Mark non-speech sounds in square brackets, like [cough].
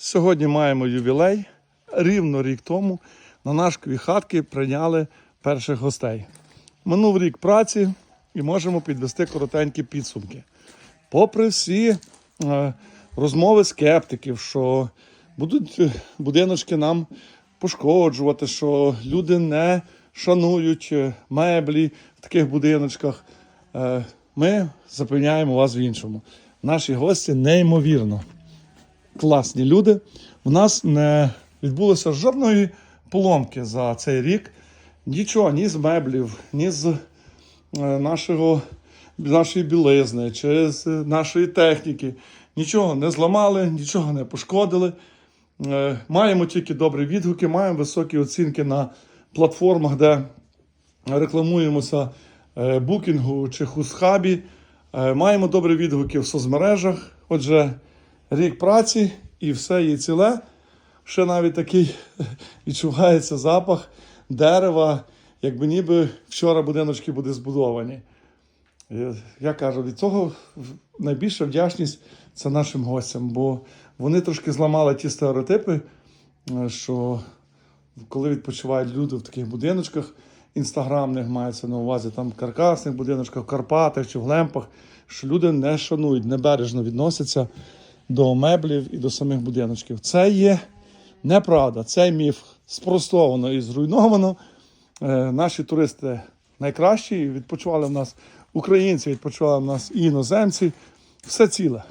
Сьогодні маємо ювілей. Рівно рік тому на наш хатки прийняли перших гостей. Минув рік праці і можемо підвести коротенькі підсумки. Попри всі е, розмови скептиків, що будуть е, будиночки нам пошкоджувати, що люди не шанують е, меблі в таких будиночках, ми запевняємо вас в іншому. Наші гості неймовірно класні люди. У нас не відбулося жодної поломки за цей рік. Нічого, ні з меблів, ні з е, нашого, нашої білизни чи з нашої техніки. Нічого не зламали, нічого не пошкодили. Е, Маємо тільки добрі відгуки, маємо високі оцінки на платформах, де рекламуємося е, букінгу чи хусхабі. Е, Маємо добрі відгуки в соцмережах. Отже, рік праці і все є ціле. Ще навіть такий [laughs] відчувається запах дерева, якби ніби вчора будиночки були збудовані. Е, Я кажу, від цього найбільша вдячність це нашим гостям, бо вони трошки зламали ті стереотипи, е, що коли відпочивають люди в таких будиночках інстаграмних, мається на увазі там в каркасних будиночках, в Карпатах чи в Лемпах, що люди не шанують, небережно відносяться до меблів і до самих будиночків. Це є неправда, цей міф спростовано і зруйновано. Е, Наші туристи найкращі, відпочивали в нас українці, відпочивали в нас і іноземці. Все ціле.